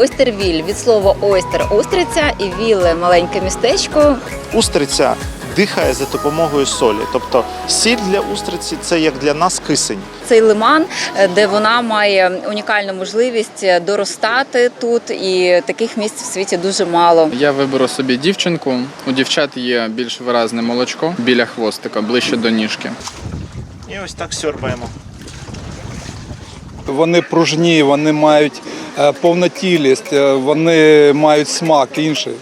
Ойстервіль від слова ойстер устриця і віле маленьке містечко. Устриця дихає за допомогою солі. Тобто сіль для устриці це як для нас кисень. Цей лиман, е, де вона має унікальну можливість е, доростати тут, і таких місць в світі дуже мало. Я виберу собі дівчинку. У дівчат є більш виразне молочко біля хвостика, ближче до ніжки. І ось так сьорбаємо. Вони пружні, вони мають повнотілість, е, вони мають смак інший.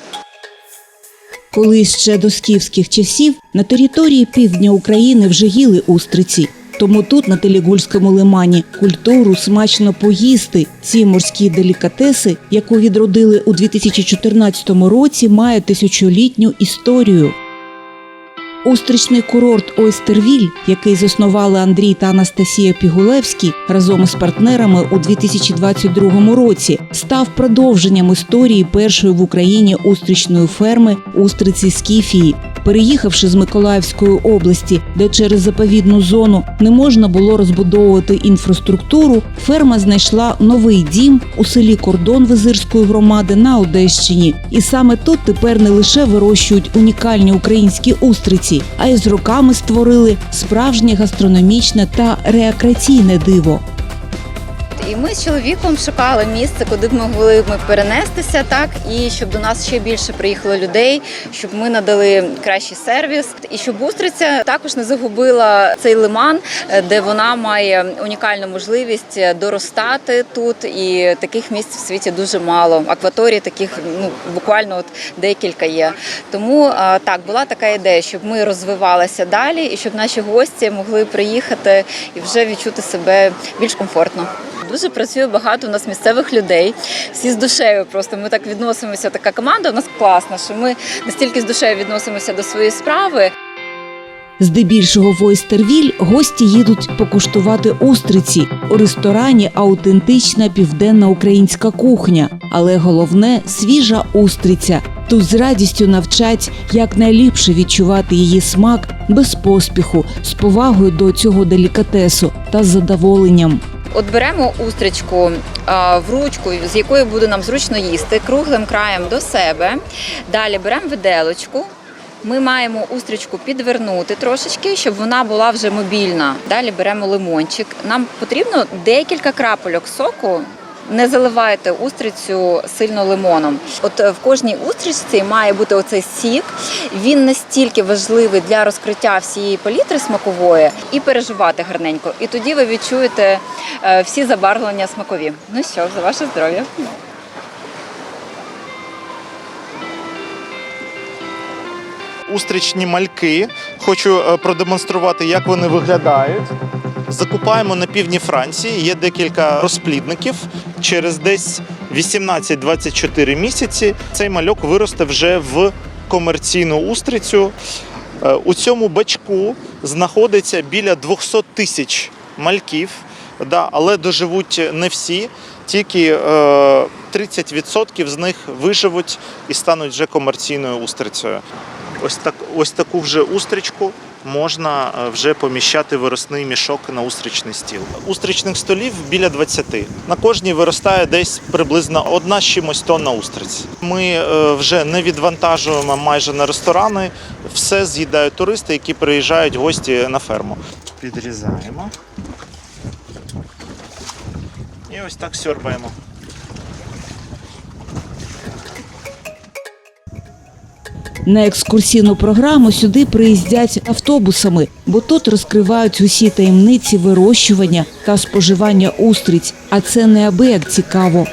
Колись ще до скіфських часів на території півдня України вже їли устриці. Тому тут, на Телігульському лимані, культуру смачно поїсти. Ці морські делікатеси, яку відродили у 2014 році, мають тисячолітню історію. Устричний курорт Ойстервіль, який заснували Андрій та Анастасія Пігулевські разом із партнерами у 2022 році, став продовженням історії першої в Україні устричної ферми Устриці Скіфії. Переїхавши з Миколаївської області, де через заповідну зону не можна було розбудовувати інфраструктуру, ферма знайшла новий дім у селі Кордон Визирської громади на Одещині. І саме тут тепер не лише вирощують унікальні українські устриці, а й з роками створили справжнє гастрономічне та рекреаційне диво. І ми з чоловіком шукали місце, куди б могли ми перенестися, так і щоб до нас ще більше приїхало людей, щоб ми надали кращий сервіс, і щоб устриця також не загубила цей лиман, е, де вона має унікальну можливість е, доростати тут. І таких місць в світі дуже мало. Акваторій таких ну буквально от декілька є. Тому е, так була така ідея, щоб ми розвивалися далі, і щоб наші гості могли приїхати і вже відчути себе більш комфортно. Дуже працює багато у нас місцевих людей. Всі з душею. Просто ми так відносимося. Така команда у нас класна, що ми настільки з душею відносимося до своєї справи. Здебільшого в Ойстервіль гості їдуть покуштувати устриці. У ресторані аутентична південна українська кухня, але головне свіжа устриця. Тут з радістю навчать, як найліпше відчувати її смак без поспіху, з повагою до цього делікатесу та з задоволенням. От беремо устричку в ручку, з якої буде нам зручно їсти, круглим краєм до себе. Далі беремо виделочку. Ми маємо устричку підвернути трошечки, щоб вона була вже мобільна. Далі беремо лимончик. Нам потрібно декілька крапельок соку. Не заливайте устрицю сильно лимоном. От е, в кожній устричці має бути оцей сік. Він настільки важливий для розкриття всієї палітри смакової і переживати гарненько. І тоді ви відчуєте е, всі забарвлення смакові. Ну що, за ваше здоров'я. Устричні мальки. Хочу е, продемонструвати, як вони виглядають. Закупаємо на півдні Франції. Є декілька розплідників. Через десь 18-24 місяці цей мальок виросте вже в комерційну устрицю. Е, У цьому бачку знаходиться біля 200 тисяч мальків, да, але доживуть не всі. Тільки е, 30% з них виживуть і стануть вже комерційною устрицею. Ось так, ось таку вже устричку можна е, вже поміщати виросний мішок на устричний стіл. Устричних столів біля 20. На кожній виростає десь приблизно одна з чимось тонна устриць. Ми е, вже не відвантажуємо майже на ресторани. Все з'їдають туристи, які приїжджають гості на ферму. Підрізаємо. І ось так сьорбаємо. На екскурсійну програму сюди приїздять автобусами, бо тут розкривають усі таємниці вирощування та споживання устриць. А це неабияк цікаво.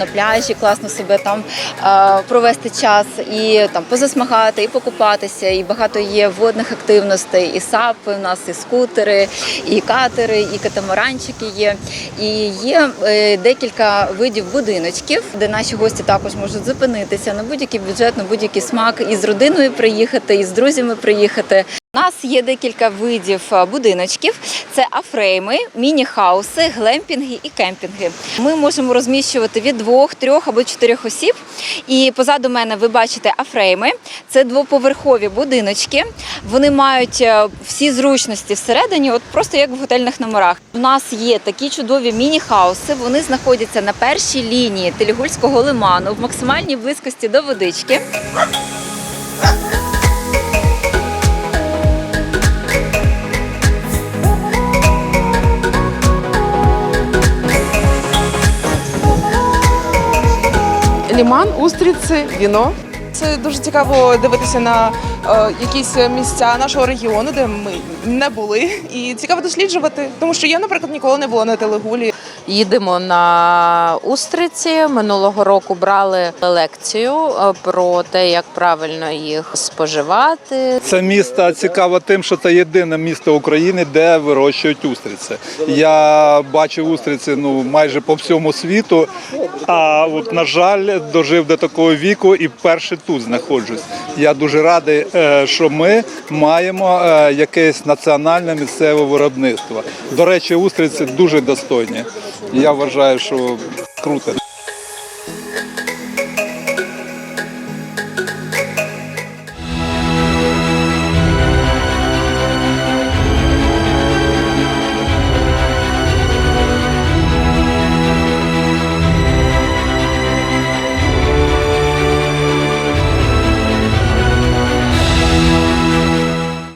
На пляжі класно себе там е, провести час і там позасмагати, і покупатися. І багато є водних активностей, і сапи у нас, і скутери, і катери, і катамаранчики є. І є е, декілька видів будиночків, де наші гості також можуть зупинитися на будь-який бюджет, на будь-який смак, і з родиною приїхати, і з друзями приїхати. У нас є декілька видів е, будиночків: це афрейми, міні-хауси, глемпінги і кемпінги. Ми можемо розміщувати від двох, трьох або чотирьох осіб. І позаду мене ви бачите афрейми. Це двоповерхові будиночки. Вони мають е, всі зручності всередині, от просто як в готельних номерах. У нас є такі чудові міні-хауси. Вони знаходяться на першій лінії Телігульського лиману в максимальній близькості до водички. Ліман, устриці, віно. Це дуже цікаво дивитися на е, якісь місця нашого регіону, де ми не були, і цікаво досліджувати, тому що я, наприклад, ніколи не була на Телегулі. Їдемо на устриці. Минулого року брали лекцію е, про те, як правильно їх споживати. Це місто цікаво тим, що це єдине місто України, де вирощують устриці. Я бачив устриці ну майже по всьому світу. А от на жаль, дожив до такого віку і вперше тут знаходжусь. Я дуже радий, е, що ми маємо е, якесь національне місцеве виробництво. До речі, устриці дуже достойні. Я вважаю, що круто.